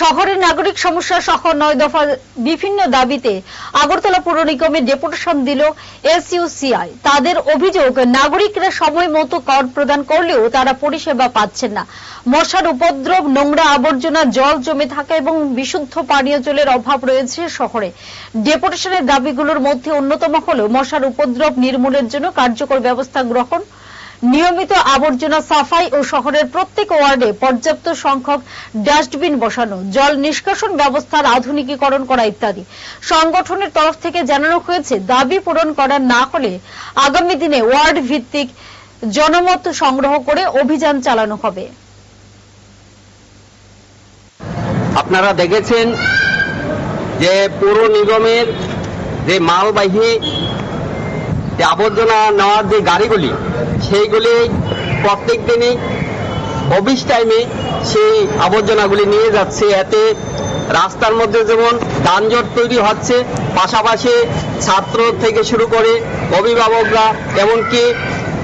শহরের নাগরিক সমস্যা সহ নয় দফা বিভিন্ন দাবিতে আগরতলা পৌর নিগমে ডেপুটেশন দিল এসইউসিআই। তাদের অভিযোগ, নাগরিকরা সময় মতো কর প্রদান করলেও তারা পরিষেবা পাচ্ছেন না। মশার উপদ্রব, নোংরা আবর্জনা, জল জমে থাকা এবং বিশুদ্ধ পানীয় জলের অভাব রয়েছে শহরে। ডেপুটেশনের দাবিগুলোর মধ্যে অন্যতম হল মশার উপদ্রব নির্মূলের জন্য কার্যকর ব্যবস্থা গ্রহণ নিয়মিত আবর্জনা সাফাই ও শহরের প্রত্যেক ওয়ার্ডে পর্যাপ্ত সংখ্যক ডাস্টবিন বসানো, জল নিষ্কাশন ব্যবস্থার আধুনিকীকরণ করা ইত্যাদি। সংগঠনের তরফ থেকে জানানো হয়েছে, দাবি পূরণ করা না হলে আগামী দিনে ওয়ার্ড ভিত্তিক জনমত সংগ্রহ করে অভিযান চালানো হবে। আপনারা দেখেছেন যে পৌর নিগমের যে মালবাহী আবর্জনা নেওয়ার যে গাড়িগুলি, সেইগুলি প্রত্যেক দিনই অফিস টাইমে সেই আবর্জনাগুলি নিয়ে যাচ্ছে। এতে রাস্তার মধ্যে যেমন যানজট তৈরি হচ্ছে, পাশাপাশি ছাত্র থেকে শুরু করে অভিভাবকরা, এমনকি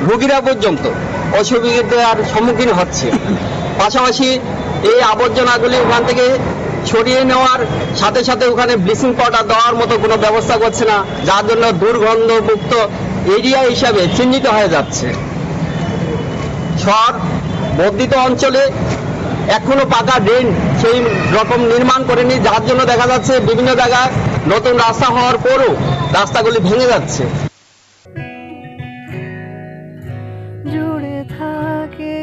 রুগীরা পর্যন্ত অসুবিধার সম্মুখীন হচ্ছে। পাশাপাশি এই আবর্জনাগুলি ওখান থেকে সরিয়ে নেওয়ার সাথে সাথে ওখানে ব্লিচিং পাউডার দেওয়ার মতো কোনো ব্যবস্থা করছে না, যার জন্য দুর্গন্ধমুক্ত এরিয়া হিসাবে চিহ্নিত হয়ে যাচ্ছে। শহর বর্ধিত অঞ্চলে এখনও পাকা ড্রেন সেই রকম নির্মাণ করেনি, যার জন্য দেখা যাচ্ছে বিভিন্ন জায়গায় নতুন রাস্তা হওয়ার পরও রাস্তাগুলি ভেঙে যাচ্ছে। জুড়ে থাকে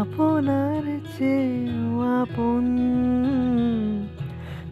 আপনার চেয়েও আপন।